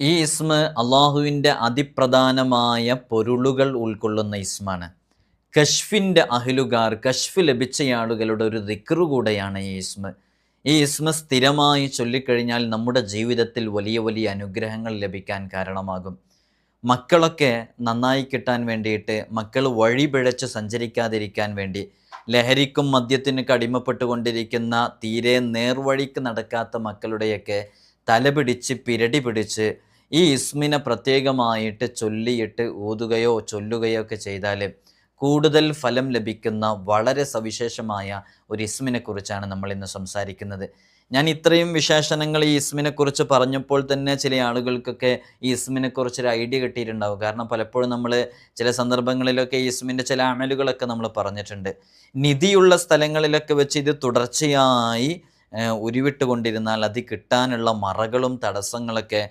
ഈ ഇസ്മ അള്ളാഹുവിന്റെ അതിപ്രധാനമായ പൊരുളുകൾ ഉൾക്കൊള്ളുന്ന ഇസ്മാണ്. കഷ്ഫിന്റെ അഹിലുകാർ കഷ്ഫ് ലഭിച്ചയാളുകളുടെ ഒരു ദിക്റു കൂടെയാണ് ഈ ഇസ്മ. ഈ ഇസ്മ സ്ഥിരമായി ചൊല്ലിക്കഴിഞ്ഞാൽ നമ്മുടെ ജീവിതത്തിൽ വലിയ വലിയ അനുഗ്രഹങ്ങൾ ലഭിക്കാൻ കാരണമാകും. മക്കളൊക്കെ നന്നായി കിട്ടാൻ വേണ്ടിയിട്ട് മക്കൾ വഴി പിഴച്ച് സഞ്ചരിക്കാതിരിക്കാൻ വേണ്ടി ലഹരിക്കും മദ്യത്തിനൊക്കെ അടിമപ്പെട്ടുകൊണ്ടിരിക്കുന്ന തീരെ നേർവഴിക്ക് നടക്കാത്ത മക്കളുടെയൊക്കെ തലപിടിച്ച് പിരടി പിടിച്ച് ഈ ഇസ്മിനെ പ്രത്യേകമായിട്ട് ചൊല്ലിയിട്ട് ഊതുകയോ ചൊല്ലുകയോ ഒക്കെ ചെയ്താൽ കൂടുതൽ ഫലം ലഭിക്കുന്ന വളരെ സവിശേഷമായ ഒരു ഇസ്മിനെ കുറിച്ചാണ് നമ്മൾ ഇന്ന് സംസാരിക്കുന്നത്. ഞാൻ ഇത്രയും വിശേഷണങ്ങൾ ഈ ഇസ്മിനെ കുറിച്ച് പറഞ്ഞപ്പോൾ തന്നെ ചില ആളുകൾക്കൊക്കെ ഈ ഇസ്മിനെ കുറിച്ചൊരു ഐഡിയ കിട്ടിയിട്ടുണ്ടാവും. കാരണം പലപ്പോഴും നമ്മൾ ചില സന്ദർഭങ്ങളിലൊക്കെ ഈ ഇസ്മിന്റെ ചില അമലുകളൊക്കെ നമ്മൾ പറഞ്ഞിട്ടുണ്ട്. നിധിയുള്ള സ്ഥലങ്ങളിലൊക്കെ വെച്ച് ഇത് തുടർച്ചയായി ഉരുവിട്ടുകൊണ്ടിരുന്നാൽ അത് കിട്ടാനുള്ള മറകളും തടസ്സങ്ങളൊക്കെ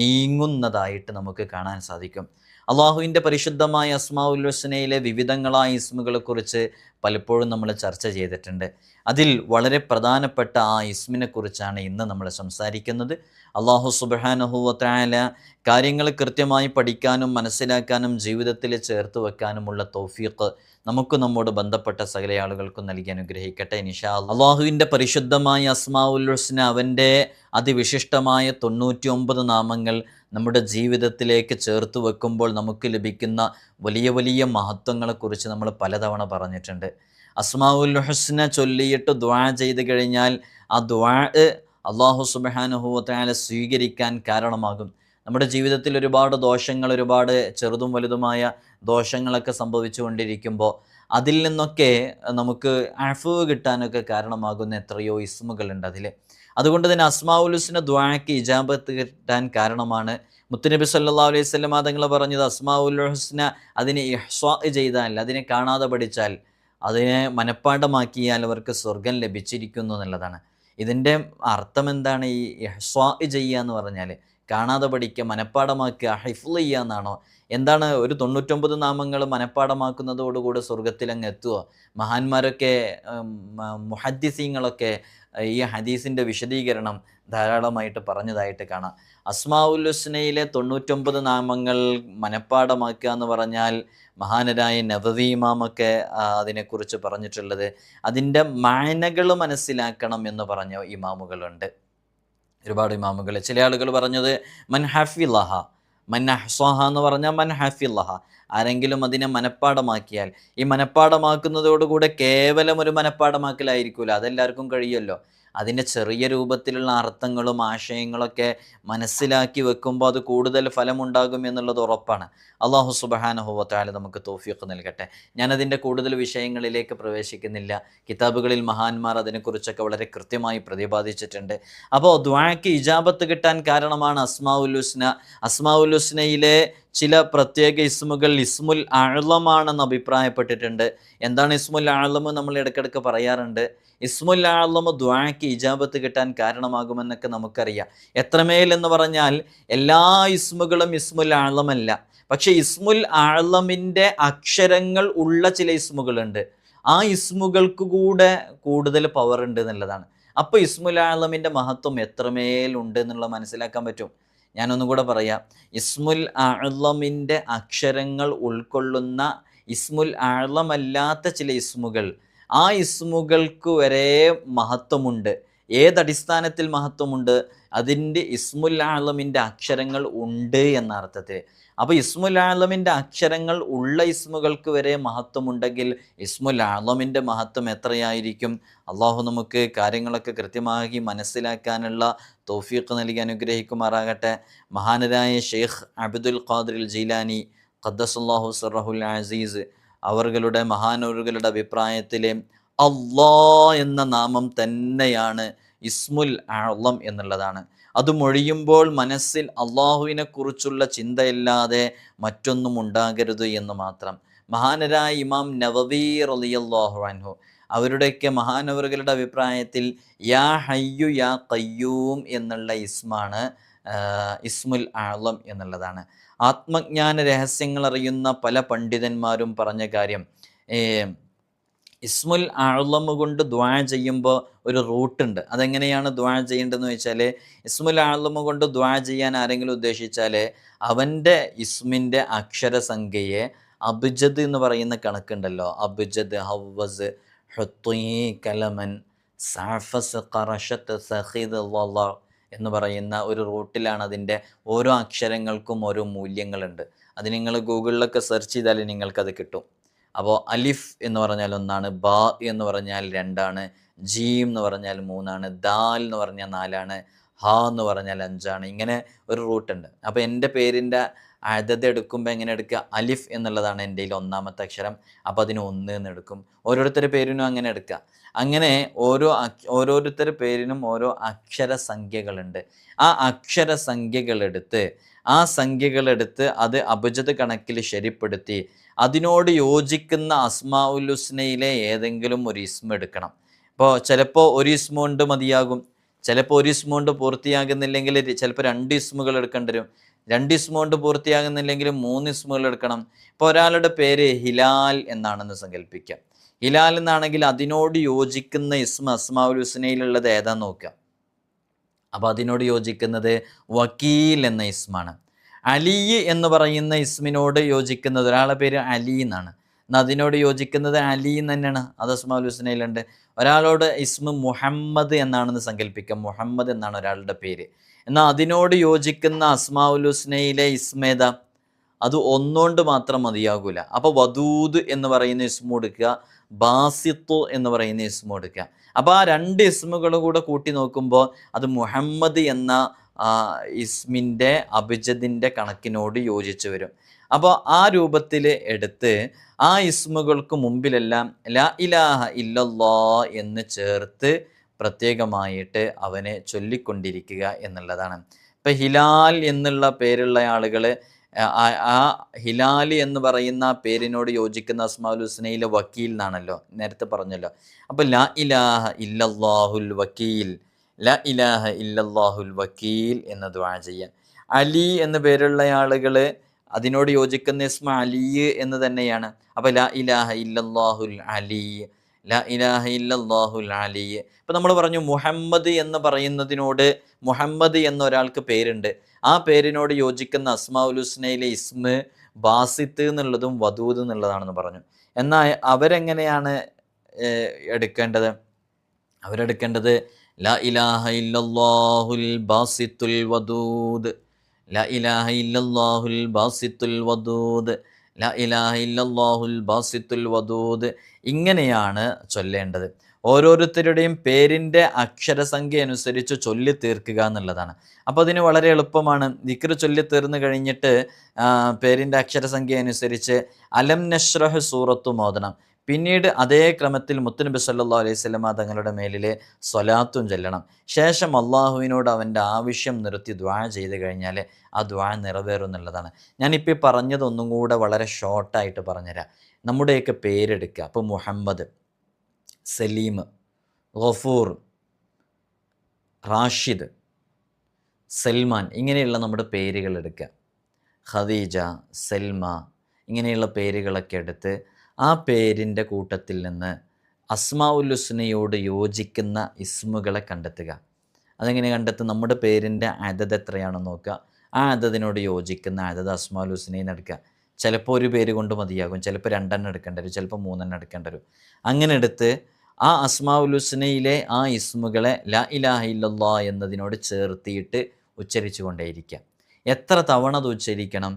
നീങ്ങുന്നതായിട്ട് നമുക്ക് കാണാൻ സാധിക്കും. അള്ളാഹുവിന്റെ പരിശുദ്ധമായ അസ്മാഉൽ ഹുസ്നയിലെ വിവിധങ്ങളായ ഇസ്മുകളെക്കുറിച്ച് പലപ്പോഴും നമ്മൾ ചർച്ച ചെയ്തിട്ടുണ്ട്. അതിൽ വളരെ പ്രധാനപ്പെട്ട ആ ഇസ്മിനെക്കുറിച്ചാണ് ഇന്ന് നമ്മൾ സംസാരിക്കുന്നത്. അള്ളാഹു സുബാനഹുവത്തായ കാര്യങ്ങൾ കൃത്യമായി പഠിക്കാനും മനസ്സിലാക്കാനും ജീവിതത്തിൽ ചേർത്ത് വെക്കാനുമുള്ള തൗഫീഖ് നമുക്ക് നമ്മോട് ബന്ധപ്പെട്ട സകല ആളുകൾക്കും നൽകി അനുഗ്രഹിക്കട്ടെ. നിഷാ അള്ളാഹുവിന്റെ പരിശുദ്ധമായ അസ്മാഉൽ ഹുസ്ന അവന്റെ അതിവിശിഷ്ടമായ തൊണ്ണൂറ്റി നാമങ്ങൾ നമ്മുടെ ജീവിതത്തിലേക്ക് ചേർത്ത് വെക്കുമ്പോൾ നമുക്ക് ലഭിക്കുന്ന വലിയ വലിയ മഹത്വങ്ങളെക്കുറിച്ച് നമ്മൾ പലതവണ പറഞ്ഞിട്ടുണ്ട്. അസ്മാവുൽ ഹുസ്ന ചൊല്ലിയിട്ട് ദ്വാ ചെയ്ത് കഴിഞ്ഞാൽ ആ ദ്വാ അള്ളാഹു സുബാനുഹൂത്തായാലെ സ്വീകരിക്കാൻ കാരണമാകും. നമ്മുടെ ജീവിതത്തിൽ ഒരുപാട് ദോഷങ്ങൾ ഒരുപാട് ചെറുതും വലുതുമായ ദോഷങ്ങളൊക്കെ സംഭവിച്ചുകൊണ്ടിരിക്കുമ്പോൾ അതിൽ നിന്നൊക്കെ നമുക്ക് അഫു കിട്ടാനൊക്കെ കാരണമാകുന്ന എത്രയോ ഇസ്മുകളുണ്ട് അതിൽ. അതുകൊണ്ട് തന്നെ അസ്മാഉലുസിന് ദ്വാക്ക് ഇജാബത്ത് കിട്ടാൻ കാരണമാണ്. മുത്തുനബി സല്ലാ അലൈഹി സ്വലം തങ്ങൾ പറഞ്ഞത് അസ്മാഉൽ ഹുസ്ന അതിനെ ഇഹ്സ്വാ ചെയ്താൽ അതിനെ കാണാതെ പഠിച്ചാൽ അതിനെ മനഃപ്പാഠമാക്കിയാൽ അവർക്ക് സ്വർഗം ലഭിച്ചിരിക്കുന്നു എന്നുള്ളതാണ്. ഇതിന്റെ അർത്ഥം എന്താണ്? ഈ ഇഹ്സ്വാ ചെയ്യുക എന്ന് പറഞ്ഞാൽ കാണാതെ പഠിക്കുക മനഃപ്പാടമാക്കുക ഹൈഫ് ചെയ്യുക എന്നാണോ? എന്താണ് ഒരു തൊണ്ണൂറ്റൊമ്പത് നാമങ്ങൾ മനഃപ്പാടമാക്കുന്നതോടുകൂടി സ്വർഗത്തിലങ്ങ് എത്തുക? മഹാന്മാരൊക്കെ മുഹദ്ദിസീങ്ങളൊക്കെ ഈ ഹദീസിന്റെ വിശദീകരണം ധാരാളമായിട്ട് പറഞ്ഞതായിട്ട് കാണാം. അസ്മാഉൽ ഹുസ്നയിലെ തൊണ്ണൂറ്റൊമ്പത് നാമങ്ങൾ മനഃപ്പാടമാക്കുക എന്ന് പറഞ്ഞാൽ മഹാനരായ നവവി ഇമാമൊക്കെ അതിനെക്കുറിച്ച് പറഞ്ഞിട്ടുള്ളത്. അതിന്റെ മാനകൾ മനസ്സിലാക്കണം എന്ന് പറഞ്ഞ ഇമാമുകളുണ്ട്. ഒരുപാട് ഇമാമുകൾ. ചില ആളുകൾ പറഞ്ഞത് മൻ ഹഫിലഹ. മൻ അഹ്സാഹ എന്ന് പറഞ്ഞാൽ മൻ ഹഫിലഹ. ആരെങ്കിലും അതിനെ മനഃപ്പാടമാക്കിയാൽ ഈ മനഃപ്പാടമാക്കുന്നതോടുകൂടെ കേവലം ഒരു മനഃപ്പാടമാക്കലായിരിക്കില്ല അതെല്ലാവർക്കും കഴിയുമല്ലോ. അതിന്റെ ചെറിയ രൂപത്തിലുള്ള അർത്ഥങ്ങളും ആശയങ്ങളൊക്കെ മനസ്സിലാക്കി വെക്കുമ്പോൾ അത് കൂടുതൽ ഫലമുണ്ടാകും എന്നുള്ളത് ഉറപ്പാണ്. അള്ളാഹു സുബഹാനഹുവത്താല നമുക്ക് തോഫിയൊക്കെ നൽകട്ടെ. ഞാനതിന്റെ കൂടുതൽ വിഷയങ്ങളിലേക്ക് പ്രവേശിക്കുന്നില്ല. കിതാബുകളിൽ മഹാന്മാർ അതിനെക്കുറിച്ചൊക്കെ വളരെ കൃത്യമായി പ്രതിപാദിച്ചിട്ടുണ്ട്. അപ്പോൾ ദ്വാക്ക് ഇജാബത്ത് കിട്ടാൻ കാരണമാണ് അസ്മാഉൽ ഹുസ്ന. അസ്മാഉൽ ഹുസ്നയിലെ ചില പ്രത്യേക ഇസ്മുകൾ ഇസ്മുൽ ആഴമാണെന്ന് അഭിപ്രായപ്പെട്ടിട്ടുണ്ട്. എന്താണ് ഇസ്മുൽ ആഴലം നമ്മൾ ഇടയ്ക്കിടയ്ക്ക് പറയാറുണ്ട്? ഇസ്മുൽ ആഴലം ദ്വാക്ക് ഇജാബത്ത് കിട്ടാൻ കാരണമാകുമെന്നൊക്കെ നമുക്കറിയാം. എത്രമേൽ എന്ന് പറഞ്ഞാൽ എല്ലാ ഇസ്മുകളും ഇസ്മുൽ ആഴമല്ല പക്ഷേ ഇസ്മുൽ ആഴമിന്റെ അക്ഷരങ്ങൾ ഉള്ള ചില ഇസ്മുകളുണ്ട്. ആ ഇസ്മുകൾക്ക് കൂടെ കൂടുതൽ പവർ ഉണ്ട് എന്നുള്ളതാണ്. അപ്പോൾ ഇസ്മുൽ ആഴലമിന്റെ മഹത്വം എത്രമേലുണ്ട് എന്നുള്ളത് മനസ്സിലാക്കാൻ പറ്റും? ഞാനൊന്നും കൂടെ പറയാം. ഇസ്മുൽ ആഴ്ലമിന്റെ അക്ഷരങ്ങൾ ഉൾക്കൊള്ളുന്ന ഇസ്മുൽ ആഴ്ലമല്ലാത്ത ചില ഇസ്മുകൾ ആ ഇസ്മുകൾക്ക് വരെ മഹത്വമുണ്ട്. ഏതടിസ്ഥാനത്തിൽ മഹത്വമുണ്ട്? അതിന്റെ ഇസ്മുൽ ആലമിന്റെ അക്ഷരങ്ങൾ ഉണ്ട് എന്ന അർത്ഥത്തിൽ അപ്പോൾ ഇസ്മുൽ ആലമിന്റെ അക്ഷരങ്ങൾ ഉള്ള ഇസ്മുകൾക്ക് വരെ മഹത്വമുണ്ടെങ്കിൽ ഇസ്മുൽ ആലമിന്റെ മഹത്വം എത്രയായിരിക്കും? അള്ളാഹു നമുക്ക് കാര്യങ്ങളൊക്കെ കൃത്യമായി മനസ്സിലാക്കാനുള്ള തോഫീഖ് നൽകി അനുഗ്രഹിക്കുമാറാകട്ടെ. മഹാനരായ ഷെയ്ഖ് അബ്ദുൽ ഖാദിൽ ജീലാനി ഖദ്ദസുല്ലാഹു സറഹുൽ അസീസ് അവരുടെ മഹാനൂറുകളുടെ അഭിപ്രായത്തിലെ അള്ളാ എന്ന നാമം തന്നെയാണ് ഇസ്മുൽ ആളം എന്നുള്ളതാണ്. അത് മൊഴിയുമ്പോൾ മനസ്സിൽ അള്ളാഹുവിനെ കുറിച്ചുള്ള ചിന്തയില്ലാതെ മറ്റൊന്നും ഉണ്ടാകരുത് എന്ന് മാത്രം. മഹാനരായ ഇമാം നവവീ റളിയല്ലാഹു അൻഹു അവരുടെയൊക്കെ മഹാനവറുകളുടെ അഭിപ്രായത്തിൽ യാ ഹയ്യു യാ കയ്യൂം എന്നുള്ള ഇസ്മാണ് ഇസ്മുൽ ആളം എന്നുള്ളതാണ്. ആത്മജ്ഞാന രഹസ്യങ്ങൾ അറിയുന്ന പല പണ്ഡിതന്മാരും പറഞ്ഞ കാര്യം ഇസ്മുൽ ആളമ് കൊണ്ട് ദ്വാ ചെയ്യുമ്പോൾ ഒരു റൂട്ടുണ്ട് അതെങ്ങനെയാണ് ദ്വാ ചെയ്യേണ്ടതെന്ന് വെച്ചാൽ ഇസ്മുൽ ആളമ് കൊണ്ട് ദ്വാ ചെയ്യാൻ ആരെങ്കിലും ഉദ്ദേശിച്ചാൽ അവന്റെ ഇസ്മിന്റെ അക്ഷരസംഖ്യയെ അബുജദ് എന്ന് പറയുന്ന കണക്കുണ്ടല്ലോ. അബുജദ് ഹവസ് കലമൻ സാഫസ് കറഷത്ത് സഹിദ് എന്ന് പറയുന്ന ഒരു റൂട്ടിലാണ് അതിന്റെ ഓരോ അക്ഷരങ്ങൾക്കും ഓരോ മൂല്യങ്ങളുണ്ട്. അത് നിങ്ങൾ ഗൂഗിളിലൊക്കെ സെർച്ച് ചെയ്താൽ നിങ്ങൾക്കത് കിട്ടും. അപ്പോൾ അലിഫ് എന്ന് പറഞ്ഞാൽ ഒന്നാണ് ബ എന്ന് പറഞ്ഞാൽ രണ്ടാണ് ജീം എന്ന് പറഞ്ഞാൽ മൂന്നാണ് ദാൽ എന്ന് പറഞ്ഞാൽ നാലാണ് ഹ എന്ന് പറഞ്ഞാൽ അഞ്ചാണ്. ഇങ്ങനെ ഒരു റൂട്ട് ഉണ്ട്. അപ്പോൾ എന്റെ പേരിന്റെ അതത് എടുക്കുമ്പോൾ എങ്ങനെ എടുക്കുക? അലിഫ് എന്നുള്ളതാണ് എന്റെ ഒന്നാമത്തെ അക്ഷരം. അപ്പോൾ അതിന് ഒന്ന് എന്ന് എടുക്കും. ഓരോരുത്തരുടെ പേരിനും അങ്ങനെ എടുക്കുക. അങ്ങനെ ഓരോ ഓരോരുത്തരുടെ പേരിനും ഓരോ അക്ഷര സംഖ്യകളുണ്ട്. ആ അക്ഷര സംഖ്യകളെടുത്ത് ആ സംഖ്യകളെടുത്ത് അത് അഭിജിത് കണക്കിൽ ശരിപ്പെടുത്തി അതിനോട് യോജിക്കുന്ന അസ്മാഉൽ ഹുസ്നയിലെ ഏതെങ്കിലും ഒരു ഇസ്മ എടുക്കണം. ഇപ്പോൾ ചിലപ്പോൾ ഒരു ഇസ്മ കൊണ്ട് മതിയാകും. ചിലപ്പോൾ ഒരു ഇസ്മ കൊണ്ട് പൂർത്തിയാകുന്നില്ലെങ്കിൽ ചിലപ്പോൾ രണ്ട് ഇസ്മുകൾ എടുക്കേണ്ടി വരും. രണ്ട് ഇസ്മ കൊണ്ട് പൂർത്തിയാകുന്നില്ലെങ്കിൽ മൂന്ന് ഇസ്മുകൾ എടുക്കണം. ഇപ്പോൾ ഒരാളുടെ പേര് ഹിലാൽ എന്നാണെന്ന് സങ്കല്പിക്കാം. ഹിലാൽ എന്നാണെങ്കിൽ അതിനോട് യോജിക്കുന്ന ഇസ്മ അസ്മാഉൽ ഹുസ്നയിലുള്ളത് ഏതാന്ന് നോക്കാം. അപ്പോൾ അതിനോട് യോജിക്കുന്നത് വക്കീൽ എന്ന ഇസ്മാണ്. അലി എന്ന് പറയുന്ന ഇസ്മിനോട് യോജിക്കുന്നത് ഒരാളെ പേര് അലി എന്നാണ്. അതിനോട് യോജിക്കുന്നത് അലി എന്ന് തന്നെയാണ്. അത് അസ്മാൽ ഹുസ്നയിലുണ്ട്. ഒരാളോട് ഇസ്മ മുഹമ്മദ് എന്നാണെന്ന് സങ്കല്പിക്കാം മുഹമ്മദ് എന്നാണ് ഒരാളുടെ പേര്. എന്നാൽ അതിനോട് യോജിക്കുന്ന അസ്മാഉൽ ഹുസ്നയിലെ ഇസ്മേത അത് ഒന്നുകൊണ്ട് മാത്രം മതിയാകൂല. അപ്പോൾ വദൂദ് എന്ന് പറയുന്ന ഇസ്മു എടുക്കുക ബാസിത്തു എന്ന് പറയുന്ന ഇസ്മു എടുക്കുക. അപ്പോൾ ആ രണ്ട് ഇസ്മുകളും കൂടെ കൂട്ടി നോക്കുമ്പോൾ അത് മുഹമ്മദ് എന്ന ഇസ്മിന്റെ അഭിജതിന്റെ കണക്കിനോട് യോജിച്ച് വരും. അപ്പോൾ ആ രൂപത്തിൽ എടുത്ത് ആ ഇസ്മുകൾക്ക് മുമ്പിലെല്ലാം ലാ ഇലാഹ ഇല്ലല്ലോ എന്ന് ചേർത്ത് പ്രത്യേകമായിട്ട് അവനെ ചൊല്ലിക്കൊണ്ടിരിക്കുക എന്നുള്ളതാണ്. ഇപ്പം ഹിലാൽ എന്നുള്ള പേരുള്ള ആളുകൾ ആ ഹിലാൽ എന്ന് പറയുന്ന പേരിനോട് യോജിക്കുന്ന അസ്മാഉൽ ഹുസ്നയിലെ വക്കീൽ എന്നാണല്ലോ നേരത്തെ പറഞ്ഞല്ലോ. അപ്പോൾ ലാ ഇലാഹ ഇല്ലല്ലാഹുൽ വക്കീൽ ലാ ഇലാഹ ഇല്ലല്ലാഹുൽ വക്കീൽ എന്ന ദ്വാ ചെയ്യാൻ. അലി എന്ന പേരുള്ള ആളുകൾ അതിനോട് യോജിക്കുന്ന ഇസ്മ അലി എന്ന് തന്നെയാണ്. അപ്പോൾ ല ഇലാഹ ഇല്ലല്ലാഹുൽ അലി ല ഇലാഹ ഇല്ലല്ലാഹുൽ അലി. ഇപ്പം നമ്മൾ പറഞ്ഞു മുഹമ്മദ് എന്ന് പറയുന്നതിനോട് മുഹമ്മദ് എന്ന ഒരാൾക്ക് പേരുണ്ട്. ആ പേരിനോട് യോജിക്കുന്ന അസ്മാഉൽ ഹുസ്നയിലെ ഇസ്മ് ബാസിത്ത് എന്നുള്ളതും വധൂത് എന്നുള്ളതാണെന്ന് പറഞ്ഞു. എന്നാൽ അവരെങ്ങനെയാണ് എടുക്കേണ്ടത്? അവരെടുക്കേണ്ടത് ലാ ഇലാഹ ഇല്ലല്ലാഹുൽ لا വദൂദ്. ലാ ഇലാഹ ഇല്ലല്ലാഹുൽ الودود വദൂദ്. ലാ ഇലാഹ ഇല്ലല്ലാഹുൽ الباسط വദൂദ്. ഇങ്ങനെയാണ് ചൊല്ലേണ്ടത്. ഓരോരുത്തരുടെയും പേരിന്റെ അക്ഷരസംഖ്യ അനുസരിച്ച് ചൊല്ലി തീർക്കുക എന്നുള്ളതാണ്. അപ്പോൾ അതിന് വളരെ എളുപ്പമാണ്. ദിക്ർ ചൊല്ലി തീർന്നു കഴിഞ്ഞിട്ട് പേരിന്റെ അക്ഷരസംഖ്യ അനുസരിച്ച് അലം നഷ്റഹ് സൂറത്തു മോദനം. പിന്നീട് അതേ ക്രമത്തിൽ മുത്തുനബി സല്ലാ അലൈഹി സ്വലമ തങ്ങളുടെ മേലിലെ സ്വലാത്തും ചെല്ലണം. ശേഷം അള്ളാഹുവിനോട് അവന്റെ ആവശ്യം നിർത്തി ദ്വാ ചെയ്ത് കഴിഞ്ഞാൽ ആ ദ്വാ നിറവേറും എന്നുള്ളതാണ്. ഞാനിപ്പോൾ പറഞ്ഞതൊന്നും കൂടെ വളരെ ഷോർട്ടായിട്ട് പറഞ്ഞുതരാം. നമ്മുടെയൊക്കെ പേരെടുക്കുക. അപ്പോൾ മുഹമ്മദ് സലീം ഗഫൂർ റാഷിദ് സൽമാൻ ഇങ്ങനെയുള്ള നമ്മുടെ പേരുകൾ എടുക്കുക. ഖദീജ സൽമ ഇങ്ങനെയുള്ള പേരുകളൊക്കെ എടുത്ത് ആ പേരിന്റെ കൂട്ടത്തിൽ നിന്ന് അസ്മാഉൽ ഹുസ്നയോട് യോജിക്കുന്ന ഇസ്മുകളെ കണ്ടെത്തുക. അതെങ്ങനെ കണ്ടെത്തും നമ്മുടെ പേരിന്റെ അതത് എത്രയാണെന്ന് നോക്കുക. ആ അതതിനോട് യോജിക്കുന്ന അതത് അസ്മാഉൽ ഹുസ്നയിൽ എടുക്കുക. ചിലപ്പോൾ ഒരു പേര് കൊണ്ട് മതിയാകും. ചിലപ്പോൾ രണ്ടെണ്ണം എടുക്കേണ്ടി വരും. ചിലപ്പോൾ മൂന്നെണ്ണം എടുക്കേണ്ടി വരും. അങ്ങനെ എടുത്ത് ആ അസ്മാഉൽ ഹുസ്നയിലെ ആ ഇസ്മുകളെ ല ഇലാഹ ഇല്ലല്ലാ എന്നതിനോട് ചേർത്തിയിട്ട് ഉച്ചരിച്ചു കൊണ്ടേയിരിക്കുക എത്ര തവണ അത് ഉച്ചരിക്കണം?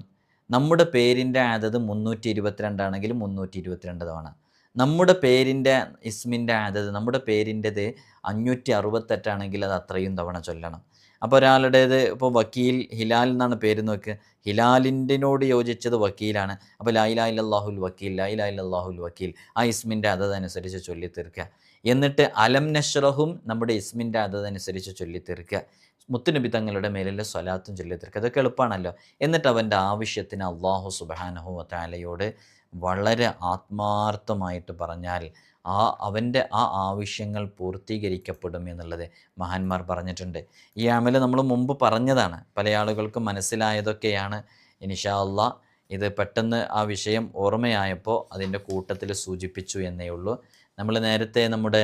നമ്മുടെ പേരിന്റെ ആദത് മുന്നൂറ്റി ഇരുപത്തിരണ്ടാണെങ്കിൽ മുന്നൂറ്റി ഇരുപത്തിരണ്ട് തവണ നമ്മുടെ പേരിന്റെ ഇസ്മിന്റെ ആദത് നമ്മുടെ പേരിന്റെത് അഞ്ഞൂറ്റി അറുപത്തെട്ടാണെങ്കിൽ അത് അത്രയും തവണ ചൊല്ലണം. അപ്പോൾ ഒരാളുടേത് ഇപ്പോൾ വക്കീൽ ഹിലാൽ എന്നാണ് പേര് നോക്ക്. ഹിലാലിന്റെനോട് യോജിച്ചത് വക്കീലാണ്. അപ്പോൾ ലായിലായില്ലാഹുൽ വക്കീൽ ലായിലായില്ലാഹുൽ വക്കീൽ ആ ഇസ്മിന്റെ അതതനുസരിച്ച് ചൊല്ലി തീർക്കുക എന്നിട്ട് അലം നഷ്റഹും നമ്മുടെ ഇസ്മിന്റെ അതതനുസരിച്ച് ചൊല്ലി തീർക്കുക മുത്തുനബി തങ്ങളുടെ മേലുള്ള സ്വലാത്തും ചൊല്ലി അതൊക്കെ എളുപ്പമാണല്ലോ എന്നിട്ട് അവന്റെ ആവശ്യത്തിന് അള്ളാഹു സുബാനഹു താലയോട് വളരെ ആത്മാർത്ഥമായിട്ട് പറഞ്ഞാൽ ആ അവന്റെ ആ ആവശ്യങ്ങൾ പൂർത്തീകരിക്കപ്പെടും എന്നുള്ളത് മഹാന്മാർ പറഞ്ഞിട്ടുണ്ട്. ഈ അമൽ നമ്മൾ മുമ്പ് പറഞ്ഞതാണ്. പല ആളുകൾക്കും മനസ്സിലായതൊക്കെയാണ്. ഇനിഷാ അള്ളാ ഇത് പെട്ടെന്ന് ആ വിഷയം ഓർമ്മയായപ്പോൾ അതിന്റെ കൂട്ടത്തിൽ സൂചിപ്പിച്ചു എന്നേ ഉള്ളൂ. നമ്മൾ നേരത്തെ നമ്മുടെ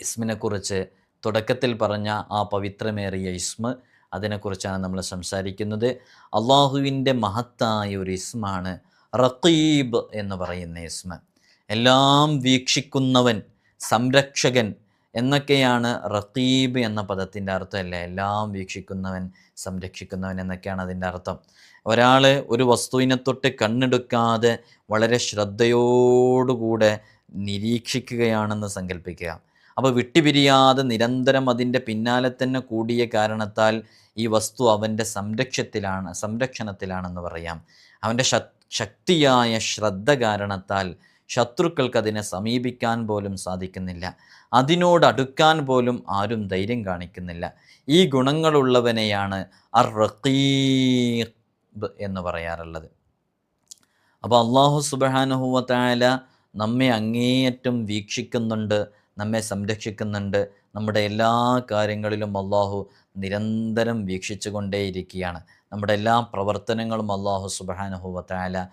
ഇസ്മിനെക്കുറിച്ച് തുടക്കത്തിൽ പറഞ്ഞ ആ പവിത്രമേറിയ ഇസ്മ അതിനെക്കുറിച്ചാണ് നമ്മൾ സംസാരിക്കുന്നത്. അള്ളാഹുവിന്റെ മഹത്തായ ഒരു ഇസ്മാണ് റക്കീബ് എന്ന് പറയുന്ന ഇസ്മ. എല്ലാം വീക്ഷിക്കുന്നവൻ സംരക്ഷകൻ എന്നൊക്കെയാണ് റക്കീബ് എന്ന പദത്തിന്റെ അർത്ഥം അല്ലേ? എല്ലാം വീക്ഷിക്കുന്നവൻ സംരക്ഷിക്കുന്നവൻ എന്നൊക്കെയാണ് അതിന്റെ അർത്ഥം. ഒരാൾ ഒരു വസ്തുവിനെ തൊട്ട് കണ്ണെടുക്കാതെ വളരെ ശ്രദ്ധയോടുകൂടെ നിരീക്ഷിക്കുകയാണെന്ന് സങ്കല്പിക്കുക. അപ്പോൾ വിട്ടുപിരിയാതെ നിരന്തരം അതിന്റെ പിന്നാലെ തന്നെ കൂടിയ കാരണത്താൽ ഈ വസ്തു അവന്റെ സംരക്ഷത്തിലാണ് സംരക്ഷണത്തിലാണെന്ന് പറയാം. അവന്റെ ശക്തിയായ ശ്രദ്ധ കാരണത്താൽ ശത്രുക്കൾക്ക് അതിനെ സമീപിക്കാൻ പോലും സാധിക്കുന്നില്ല. അതിനോട് അടുക്കാൻ പോലും ആരും ധൈര്യം കാണിക്കുന്നില്ല. ഈ ഗുണങ്ങളുള്ളവനെയാണ് അർ എന്ന് പറയാറുള്ളത്. അപ്പോൾ അള്ളാഹു സുബാനുഹുവത്തായ നമ്മെ അങ്ങേയറ്റം വീക്ഷിക്കുന്നുണ്ട്. നമ്മെ സംരക്ഷിക്കുന്നുണ്ട്. നമ്മുടെ എല്ലാ കാര്യങ്ങളിലും അള്ളാഹു നിരന്തരം വീക്ഷിച്ചു കൊണ്ടേയിരിക്കുകയാണ് നമ്മുടെ എല്ലാ പ്രവർത്തനങ്ങളും അള്ളാഹു സുബാനുഹുവത്തായ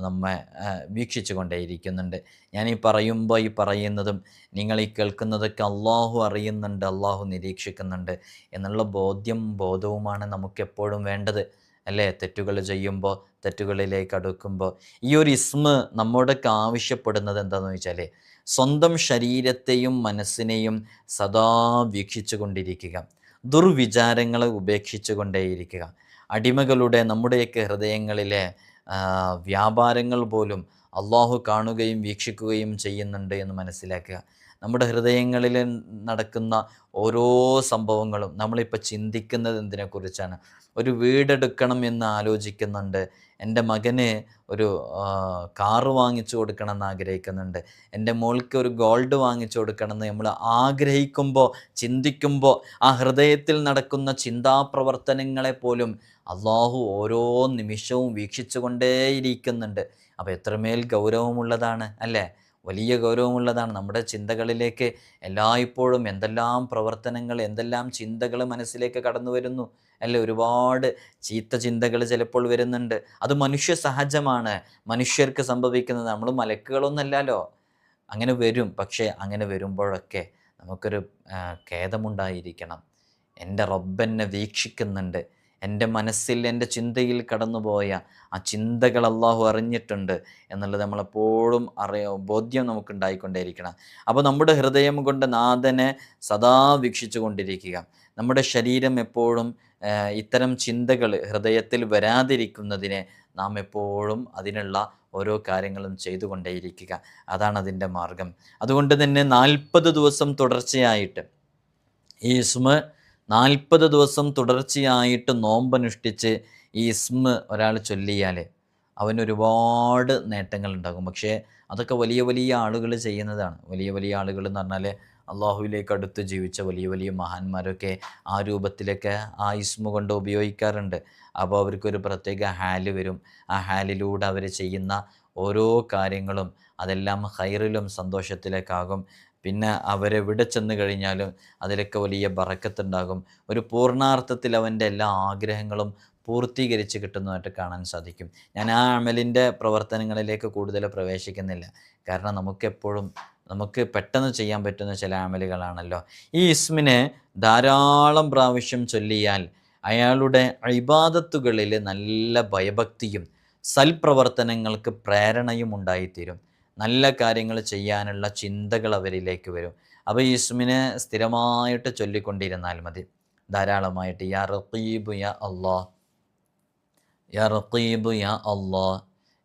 നമ്മെ വീക്ഷിച്ചു കൊണ്ടേയിരിക്കുന്നുണ്ട് ഞാൻ ഈ പറയുമ്പോൾ ഈ പറയുന്നതും നിങ്ങൾ ഈ കേൾക്കുന്നതൊക്കെ അള്ളാഹു അറിയുന്നുണ്ട് അള്ളാഹു നിരീക്ഷിക്കുന്നുണ്ട് എന്നുള്ള ബോധ്യം ബോധവുമാണ് നമുക്കെപ്പോഴും വേണ്ടത്. അല്ലേ? തെറ്റുകൾ ചെയ്യുമ്പോൾ തെറ്റുകളിലേക്ക് അടുക്കുമ്പോൾ ഈ ഒരു ഇസ്മ നമ്മോടൊക്കെ ആവശ്യപ്പെടുന്നത് എന്താണെന്ന് വെച്ചാൽ സ്വന്തം ശരീരത്തെയും മനസ്സിനെയും സദാ വീക്ഷിച്ചു കൊണ്ടിരിക്കുക. ദുർവിചാരങ്ങളെ ഉപേക്ഷിച്ചു കൊണ്ടേയിരിക്കുക. അടിമകളുടെ നമ്മുടെയൊക്കെ ഹൃദയങ്ങളിലെ വ്യാപാരങ്ങൾ പോലും അള്ളാഹു കാണുകയും വീക്ഷിക്കുകയും ചെയ്യുന്നുണ്ട് എന്ന് മനസ്സിലാക്കുക. നമ്മുടെ ഹൃദയങ്ങളിൽ നടക്കുന്ന ഓരോ സംഭവങ്ങളും നമ്മളിപ്പോൾ ചിന്തിക്കുന്നത് എന്തിനെക്കുറിച്ചാണ്? ഒരു വീടെടുക്കണം എന്ന് ആലോചിക്കുന്നുണ്ട്. എന്റെ മകന് ഒരു കാറ് വാങ്ങിച്ചു കൊടുക്കണം എന്ന് ആഗ്രഹിക്കുന്നുണ്ട്. എന്റെ മോൾക്ക് ഒരു ഗോൾഡ് വാങ്ങിച്ചു കൊടുക്കണം എന്ന് നമ്മൾ ആഗ്രഹിക്കുമ്പോൾ ചിന്തിക്കുമ്പോൾ ആ ഹൃദയത്തിൽ നടക്കുന്ന ചിന്താപ്രവർത്തനങ്ങളെ പോലും അള്ളാഹു ഓരോ നിമിഷവും വീക്ഷിച്ചു കൊണ്ടേയിരിക്കുന്നുണ്ട് അപ്പോൾ എത്രമേൽ ഗൗരവമുള്ളതാണ് അല്ലേ? വലിയ ഗൗരവമുള്ളതാണ്. നമ്മുടെ ചിന്തകളിലേക്ക് എല്ലായ്പ്പോഴും എന്തെല്ലാം പ്രവർത്തനങ്ങൾ എന്തെല്ലാം ചിന്തകൾ മനസ്സിലേക്ക് കടന്നു വരുന്നു അല്ലേ? ഒരുപാട് ചീത്ത ചിന്തകൾ ചിലപ്പോൾ വരുന്നുണ്ട്. അത് മനുഷ്യ സഹജമാണ്. മനുഷ്യർക്ക് സംഭവിക്കുന്നത് നമ്മൾ മലക്കുകളൊന്നല്ലല്ലോ. അങ്ങനെ വരും. പക്ഷേ അങ്ങനെ വരുമ്പോഴൊക്കെ നമുക്കൊരു ഖേദമുണ്ടായിരിക്കണം. എന്റെ റബ്ബെന്നെ വീക്ഷിക്കുന്നുണ്ട്. എന്റെ മനസ്സിൽ എന്റെ ചിന്തയിൽ കടന്നുപോയ ആ ചിന്തകൾ അള്ളാഹു അറിഞ്ഞിട്ടുണ്ട് എന്നുള്ളത് നമ്മളെപ്പോഴും അറിയ ബോധ്യം നമുക്കുണ്ടായിക്കൊണ്ടേയിരിക്കണം. അപ്പോൾ നമ്മുടെ ഹൃദയം കൊണ്ട് നാഥനെ സദാ വീക്ഷിച്ചു കൊണ്ടിരിക്കുക. നമ്മുടെ ശരീരം എപ്പോഴും ഇത്തരം ചിന്തകൾ ഹൃദയത്തിൽ വരാതിരിക്കുന്നതിനെ നാം എപ്പോഴും അതിനുള്ള ഓരോ കാര്യങ്ങളും ചെയ്തുകൊണ്ടേയിരിക്കുക. അതാണ് അതിന്റെ മാർഗം. അതുകൊണ്ട് തന്നെ നാൽപ്പത് ദിവസം തുടർച്ചയായിട്ട് ഈ ഇസ്മ നാൽപ്പത് ദിവസം തുടർച്ചയായിട്ട് നോമ്പനുഷ്ഠിച്ച് ഈ ഇസ്മ ഒരാൾ ചൊല്ലിയാൽ അവനൊരുപാട് നേട്ടങ്ങളുണ്ടാകും. പക്ഷേ അതൊക്കെ വലിയ വലിയ ആളുകൾ ചെയ്യുന്നതാണ്. വലിയ വലിയ ആളുകൾ എന്ന് പറഞ്ഞാൽ അള്ളാഹുവിലേക്ക് അടുത്ത് ജീവിച്ച വലിയ വലിയ മഹാന്മാരൊക്കെ ആ രൂപത്തിലൊക്കെ ആ ഇസ്മ കൊണ്ട് ഉപയോഗിക്കാറുണ്ട്. അപ്പോൾ അവർക്കൊരു പ്രത്യേക ഹാൽ വരും. ആ ഹാലിലൂടെ അവർ ചെയ്യുന്ന ഓരോ കാര്യങ്ങളും അതെല്ലാം ഹൈറിലും സന്തോഷത്തിലേക്കാകും. പിന്നെ അവരെവിടെ ചെന്ന് കഴിഞ്ഞാലും അതിലൊക്കെ വലിയ ബറക്കത്തുണ്ടാകും. ഒരു പൂർണാർത്ഥത്തിൽ അവന്റെ എല്ലാ ആഗ്രഹങ്ങളും പൂർത്തീകരിച്ച് കിട്ടുന്നതായിട്ട് കാണാൻ സാധിക്കും. ഞാൻ ആ അമലിന്റെ പ്രവർത്തനങ്ങളിലേക്ക് കൂടുതൽ പ്രവേശിക്കുന്നില്ല. കാരണം നമുക്കെപ്പോഴും നമുക്ക് പെട്ടെന്ന് ചെയ്യാൻ പറ്റുന്ന ചില അമലുകളാണല്ലോ. ഈ ഇസ്മിനെ ധാരാളം പ്രാവശ്യം ചൊല്ലിയാൽ അയാളുടെ അഴിബാദത്തുകളിൽ നല്ല ഭയഭക്തിയും സൽപ്രവർത്തനങ്ങൾക്ക് പ്രേരണയും ഉണ്ടായിത്തീരും. നല്ല കാര്യങ്ങൾ ചെയ്യാനുള്ള ചിന്തകൾ അവരിലേക്ക് വരും. അപ്പോൾ ഈ ഇസ്മിനെ സ്ഥിരമായിട്ട് ചൊല്ലിക്കൊണ്ടിരുന്നാൽ മതി. ധാരാളമായിട്ട് യാ റീബു യാ അള്ളാ യാ റീബു യാ അള്ളാ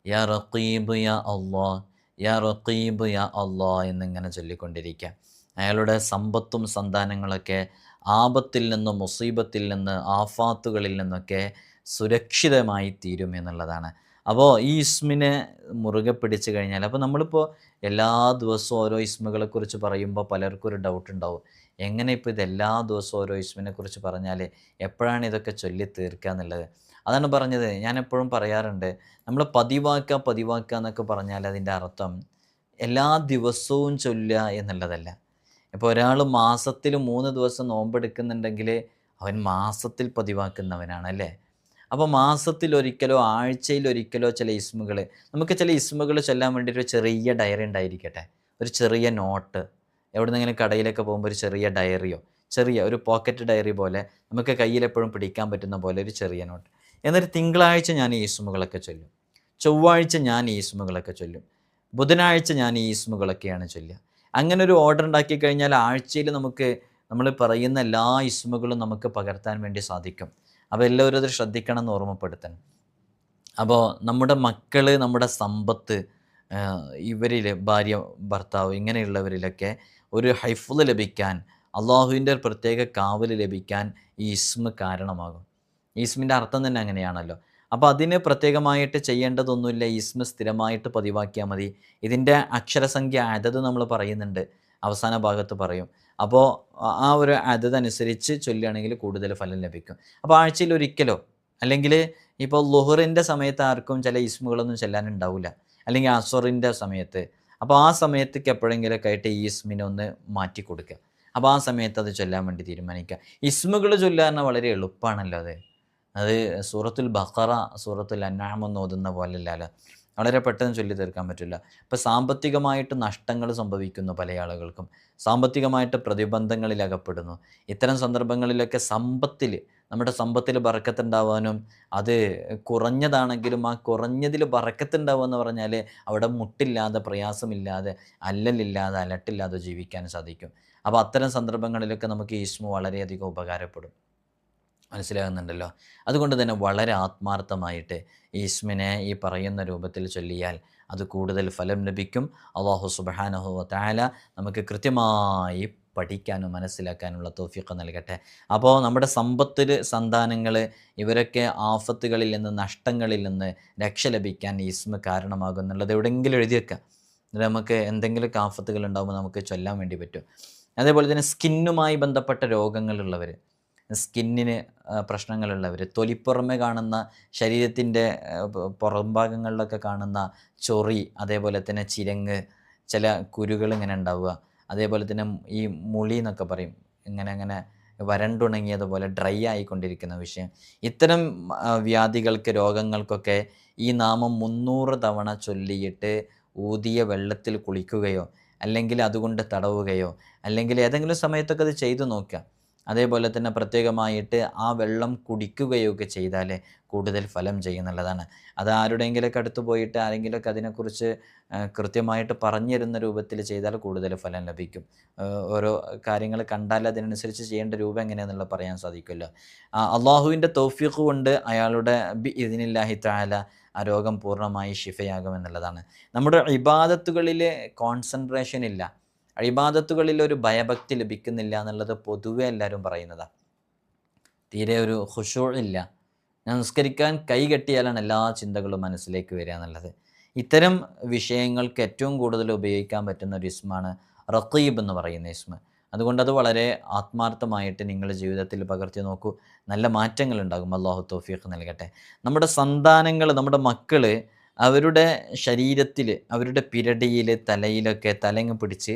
യാ റീബു യാ അള്ളാ യാ റീബു യാ അള്ളാ എന്നിങ്ങനെ ചൊല്ലിക്കൊണ്ടിരിക്കുക. അയാളുടെ സമ്പത്തും സന്താനങ്ങളൊക്കെ ആപത്തിൽ നിന്നും മുസീബത്തിൽ നിന്ന് ആഫാത്തുകളിൽ നിന്നൊക്കെ സുരക്ഷിതമായി തീരും എന്നുള്ളതാണ്. അപ്പോൾ ഈ ഇസ്മിനെ മുറുകെ പിടിച്ചു കഴിഞ്ഞാൽ അപ്പോൾ നമ്മളിപ്പോൾ എല്ലാ ദിവസവും ഓരോ ഇസ്മുകളെക്കുറിച്ച് പറയുമ്പോൾ പലർക്കും ഒരു ഡൗട്ട് ഉണ്ടാവും. എങ്ങനെ ഇപ്പോൾ ഇത് എല്ലാ ദിവസവും ഓരോ ഇസ്മിനെ കുറിച്ച് പറഞ്ഞാൽ എപ്പോഴാണ് ഇതൊക്കെ ചൊല്ലി തീർക്കുക എന്നുള്ളത്? അതാണ് പറഞ്ഞത്. ഞാൻ എപ്പോഴും പറയാറുണ്ട് നമ്മൾ പതിവാക്കുക പതിവാക്കുക എന്നൊക്കെ പറഞ്ഞാൽ അതിന്റെ അർത്ഥം എല്ലാ ദിവസവും ചൊല്ലുക എന്നുള്ളതല്ല. ഇപ്പോൾ ഒരാൾ മാസത്തിൽ മൂന്ന് ദിവസം നോമ്പെടുക്കുന്നുണ്ടെങ്കിൽ അവൻ മാസത്തിൽ പതിവാക്കുന്നവനാണ് അല്ലേ? അപ്പോൾ മാസത്തിലൊരിക്കലോ ആഴ്ചയിലൊരിക്കലോ ചില ഇസ്മുകൾ നമുക്ക് ചില ഇസ്മുകൾ ചൊല്ലാൻ വേണ്ടി ഒരു ചെറിയ ഡയറി ഉണ്ടായിരിക്കട്ടെ. ഒരു ചെറിയ നോട്ട് എവിടെ നിന്നെങ്കിലും കടയിലൊക്കെ പോകുമ്പോൾ ഒരു ചെറിയ ഡയറിയോ ചെറിയ ഒരു പോക്കറ്റ് ഡയറി പോലെ നമുക്ക് കയ്യിലെപ്പോഴും പിടിക്കാൻ പറ്റുന്ന പോലെ ഒരു ചെറിയ നോട്ട് എന്നിട്ട് തിങ്കളാഴ്ച ഞാൻ ഈ ഇസ്മുകളൊക്കെ ചൊല്ലും. ചൊവ്വാഴ്ച ഞാൻ ഈ ഇസ്മുകളൊക്കെ ചൊല്ലും. ബുധനാഴ്ച ഞാൻ ഈ ഇസ്മുകളൊക്കെയാണ് ചൊല്ലുക. അങ്ങനെ ഒരു ഓർഡർ ഉണ്ടാക്കി കഴിഞ്ഞാൽ ആഴ്ചയിൽ നമുക്ക് നമ്മൾ പറയുന്ന എല്ലാ ഇസ്മുകളും നമുക്ക് പകർത്താൻ വേണ്ടി സാധിക്കും. അപ്പോൾ എല്ലാവരും അത് ശ്രദ്ധിക്കണം എന്ന് ഓർമ്മപ്പെടുത്തണം. അപ്പോൾ നമ്മുടെ മക്കൾ നമ്മുടെ സമ്പത്ത് ഇവരിൽ ഭാര്യ ഭർത്താവ് ഇങ്ങനെയുള്ളവരിലൊക്കെ ഒരു ഹൈഫുൽ ലഭിക്കാൻ അള്ളാഹുവിന്റെ പ്രത്യേക കാവൽ ലഭിക്കാൻ ഈ ഇസ്മ കാരണമാകും. ഈ ഇസ്മിന്റെ അർത്ഥം തന്നെ അങ്ങനെയാണല്ലോ. അപ്പോൾ അതിന് പ്രത്യേകമായിട്ട് ചെയ്യേണ്ടതൊന്നുമില്ല. ഈസ്മ സ്ഥിരമായിട്ട് പതിവാക്കിയാൽ മതി. ഇതിന്റെ അക്ഷരസംഖ്യ അതത് നമ്മൾ പറയുന്നുണ്ട്. അവസാന ഭാഗത്ത് പറയും. അപ്പോൾ ആ ഒരു അതത് ചൊല്ലുകയാണെങ്കിൽ കൂടുതൽ ഫലം ലഭിക്കും. അപ്പോൾ ആഴ്ചയിൽ ഒരിക്കലോ അല്ലെങ്കിൽ ഇപ്പോൾ ലുഹറിന്റെ സമയത്ത് ആർക്കും ചില ഇസ്മുകളൊന്നും ചെല്ലാനുണ്ടാവില്ല. അല്ലെങ്കിൽ അസറിന്റെ സമയത്ത്. അപ്പോൾ ആ സമയത്തേക്ക് എപ്പോഴെങ്കിലൊക്കെ ആയിട്ട് ഈ ഇസ്മിനെ ഒന്ന് മാറ്റി കൊടുക്കുക. അപ്പോൾ ആ സമയത്ത് അത് ചൊല്ലാൻ വേണ്ടി തീരുമാനിക്കുക. ഇസ്മുകൾ ചൊല്ലാൻ വളരെ എളുപ്പമാണല്ലോ അത്. അത് സൂറത്തുൽ ബഖറ സൂറത്തുൽ അന്നാമെന്ന് ഓതുന്ന പോലെ അല്ലല്ലോ വളരെ പെട്ടെന്ന് ചൊല്ലി തീർക്കാൻ പറ്റില്ല. ഇപ്പോൾ സാമ്പത്തികമായിട്ട് നഷ്ടങ്ങൾ സംഭവിക്കുന്നു പല ആളുകൾക്കും. സാമ്പത്തികമായിട്ട് പ്രതിബന്ധങ്ങളിൽ അകപ്പെടുന്നു. ഇത്തരം സന്ദർഭങ്ങളിലൊക്കെ സമ്പത്തിൽ നമ്മുടെ സമ്പത്തിൽ ബറക്കത്തുണ്ടാവാനും അത് കുറഞ്ഞതാണെങ്കിലും ആ കുറഞ്ഞതിൽ ബറക്കത്തുണ്ടാവുക എന്ന് പറഞ്ഞാൽ അവിടെ മുട്ടില്ലാതെ പ്രയാസമില്ലാതെ അല്ലലില്ലാതെ അലട്ടില്ലാതെ ജീവിക്കാൻ സാധിക്കും. അപ്പോൾ അത്തരം സന്ദർഭങ്ങളിലൊക്കെ നമുക്ക് ഈസ്മു വളരെയധികം ഉപകാരപ്പെടും. മനസ്സിലാകുന്നുണ്ടല്ലോ. അതുകൊണ്ട് തന്നെ വളരെ ആത്മാർത്ഥമായിട്ട് ഈസ്മിനെ ഈ പറയുന്ന രൂപത്തിൽ ചൊല്ലിയാൽ അത് കൂടുതൽ ഫലം ലഭിക്കും. അള്ളാഹു സുബഹാനഹു താല നമുക്ക് കൃത്യമായി പഠിക്കാനും മനസ്സിലാക്കാനുള്ള തോഫിയൊക്കെ നൽകട്ടെ. അപ്പോൾ നമ്മുടെ സമ്പത്തിൽ സന്താനങ്ങൾ ഇവരൊക്കെ ആഫത്തുകളിൽ നിന്ന് നഷ്ടങ്ങളിൽ നിന്ന് രക്ഷ ലഭിക്കാൻ ഈസ്മ കാരണമാകുന്നുള്ളത് എവിടെയെങ്കിലും എഴുതി വെക്കാം. നമുക്ക് എന്തെങ്കിലുമൊക്കെ ആഫത്തുകൾ ഉണ്ടാകുമ്പോൾ നമുക്ക് ചൊല്ലാൻ വേണ്ടി പറ്റും. അതേപോലെ തന്നെ സ്കിന്നുമായി ബന്ധപ്പെട്ട രോഗങ്ങളുള്ളവർ സ്കിന്നിന് പ്രശ്നങ്ങളുള്ളവർ തൊലിപ്പുറമെ കാണുന്ന ശരീരത്തിന്റെ പുറംഭാഗങ്ങളിലൊക്കെ കാണുന്ന ചൊറി അതേപോലെ തന്നെ ചിരങ്ങ് ചില കുരുകൾ ഇങ്ങനെ ഉണ്ടാവുക. അതേപോലെ തന്നെ ഈ മുളി എന്നൊക്കെ പറയും. ഇങ്ങനെ അങ്ങനെ വരണ്ടുണങ്ങിയതുപോലെ ഡ്രൈ ആയിക്കൊണ്ടിരിക്കുന്ന വിഷയം. ഇത്തരം വ്യാധികൾക്ക് രോഗങ്ങൾക്കൊക്കെ ഈ നാമം മുന്നൂറ് തവണ ചൊല്ലിയിട്ട് ഊതിയ വെള്ളത്തിൽ കുളിക്കുകയോ അല്ലെങ്കിൽ അതുകൊണ്ട് തടവുകയോ അല്ലെങ്കിൽ ഏതെങ്കിലും സമയത്തൊക്കെ അത് ചെയ്തു നോക്കുക. അതേപോലെ തന്നെ പ്രത്യേകമായിട്ട് ആ വെള്ളം കുടിക്കുകയൊക്കെ ചെയ്താൽ കൂടുതൽ ഫലം ചെയ്യുന്നുള്ളതാണ്. അത് ആരുടെയെങ്കിലൊക്കെ അടുത്ത് പോയിട്ട് ആരെങ്കിലുമൊക്കെ അതിനെക്കുറിച്ച് കൃത്യമായിട്ട് പറഞ്ഞു തരുന്ന രൂപത്തിൽ ചെയ്താൽ കൂടുതൽ ഫലം ലഭിക്കും. ഓരോ കാര്യങ്ങൾ കണ്ടാൽ അതിനനുസരിച്ച് ചെയ്യേണ്ട രൂപം എങ്ങനെയാണെന്നുള്ള പറയാൻ സാധിക്കുമല്ലോ. അള്ളാഹുവിന്റെ തോഫിക്ക് കൊണ്ട് അയാളുടെ ബി ഇതിനില്ലാഹി താല ആ രോഗം പൂർണമായി ഷിഫയാകും എന്നുള്ളതാണ് നമ്മുടെ ഇബാദത്തുകളിൽ കോൺസെൻട്രേഷൻ ഇല്ല. അഴിബാദത്തുകളിൽ ഒരു ഭയഭക്തി ലഭിക്കുന്നില്ല എന്നുള്ളത് പൊതുവെ എല്ലാവരും പറയുന്നതാണ് തീരെ ഒരു ഹുഷൂ ഇല്ല. ഞാൻ നിസ്കരിക്കാൻ കൈ കെട്ടിയാലാണ് എല്ലാ ചിന്തകളും മനസ്സിലേക്ക് വരിക എന്നുള്ളത്. ഇത്തരം വിഷയങ്ങൾക്ക് ഏറ്റവും കൂടുതൽ ഉപയോഗിക്കാൻ പറ്റുന്ന ഒരു ഇസ്മാണ് റക്കീബ് എന്ന് പറയുന്ന ഇസ്മ. അതുകൊണ്ട് അത് വളരെ ആത്മാർത്ഥമായിട്ട് നിങ്ങളുടെ ജീവിതത്തിൽ പകർത്തി നോക്കൂ. നല്ല മാറ്റങ്ങൾ ഉണ്ടാകും. അള്ളാഹു തോഫീഖ് നൽകട്ടെ. നമ്മുടെ സന്താനങ്ങൾ നമ്മുടെ മക്കൾ അവരുടെ ശരീരത്തിൽ അവരുടെ പിരടിയിൽ തലയിലൊക്കെ തലങ്ങ് പിടിച്ച്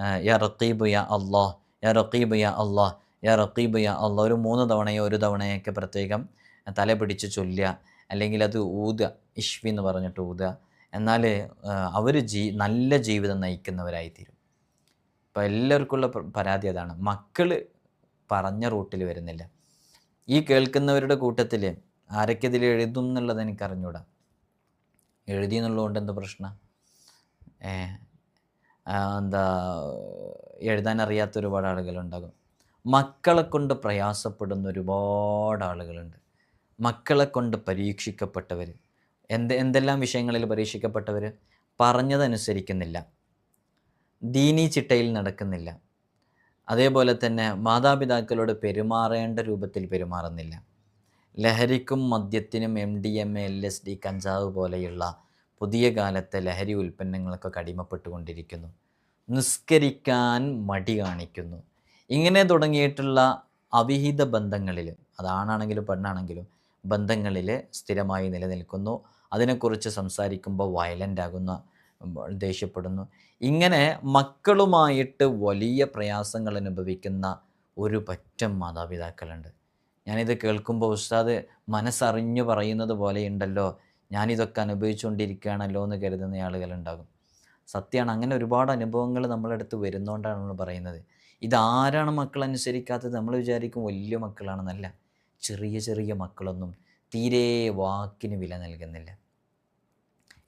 യാ റക്കീബ് യാ അള്ളാഹ് യാ റക്കീബ് യാ അള്ളാഹ് യാ റക്കീബ് യാ അള്ളാഹ് ഒരു മൂന്ന് തവണയോ ഒരു തവണയൊക്കെ പ്രത്യേകം തല പിടിച്ച് ചൊല്ലുക. അല്ലെങ്കിൽ അത് ഊതുക ഇഷ്വി എന്ന് പറഞ്ഞിട്ട് ഊതുക. എന്നാൽ അവർ ജീ നല്ല ജീവിതം നയിക്കുന്നവരായിത്തീരും. ഇപ്പോൾ എല്ലാവർക്കുള്ള പരാതി അതാണ്. മക്കൾ പറഞ്ഞ റൂട്ടിൽ വരുന്നില്ല. ഈ കേൾക്കുന്നവരുടെ കൂട്ടത്തിൽ ആരൊക്കെ എഴുതും എന്നുള്ളത് എനിക്കറിഞ്ഞൂടാ. എഴുതി എന്നുള്ളതുകൊണ്ട് എന്ത് പ്രശ്നം? എന്താ എഴുതാൻ അറിയാത്ത ഒരുപാട് ആളുകളുണ്ടാകും. മക്കളെ കൊണ്ട് പ്രയാസപ്പെടുന്ന ഒരുപാട് ആളുകളുണ്ട്. മക്കളെ കൊണ്ട് പരീക്ഷിക്കപ്പെട്ടവർ എന്ത് എന്തെല്ലാം വിഷയങ്ങളിൽ പരീക്ഷിക്കപ്പെട്ടവർ പറഞ്ഞതനുസരിക്കുന്നില്ല. ദീനി ചിട്ടയിൽ നടക്കുന്നില്ല. അതേപോലെ തന്നെ മാതാപിതാക്കളോട് പെരുമാറേണ്ട രൂപത്തിൽ പെരുമാറുന്നില്ല. ലഹരിക്കും മദ്യത്തിനും M D M L S D കഞ്ചാവ് പോലെയുള്ള പുതിയ കാലത്തെ ലഹരി ഉൽപ്പന്നങ്ങൾക്കൊക്കെ അടിമപ്പെട്ടുകൊണ്ടിരിക്കുന്നു നിസ്കരിക്കാൻ മടി കാണിക്കുന്നു. ഇങ്ങനെ തുടങ്ങിയിട്ടുള്ള അവിഹിത ബന്ധങ്ങളിൽ അതാണാണെങ്കിലും പെണ്ണാണെങ്കിലും ബന്ധങ്ങളിൽ സ്ഥിരമായി നിലനിൽക്കുന്നു. അതിനെക്കുറിച്ച് സംസാരിക്കുമ്പോൾ വയലന്റ് ആകുന്ന ദേഷ്യപ്പെടുന്നു. ഇങ്ങനെ മക്കളുമായിട്ട് വലിയ പ്രയാസങ്ങൾ അനുഭവിക്കുന്ന ഒരു പറ്റം മാതാപിതാക്കളുണ്ട്. ഞാനിത് കേൾക്കുമ്പോൾ ഉസ്താദ് മനസ്സറിഞ്ഞു പറയുന്നത് പോലെയുണ്ടല്ലോ. ഞാനിതൊക്കെ അനുഭവിച്ചുകൊണ്ടിരിക്കുകയാണല്ലോ എന്ന് കരുതുന്ന ആളുകളുണ്ടാകും. സത്യമാണ് അങ്ങനെ ഒരുപാട് അനുഭവങ്ങൾ നമ്മളടുത്ത് വരുന്നതുകൊണ്ടാണ് നമ്മൾ പറയുന്നത്. ഇതാരാണ് മക്കൾ അനുസരിക്കാത്തത്? നമ്മൾ വിചാരിക്കും വലിയ മക്കളാണെന്നല്ല. ചെറിയ ചെറിയ മക്കളൊന്നും തീരെ വാക്കിന് വില നൽകുന്നില്ല.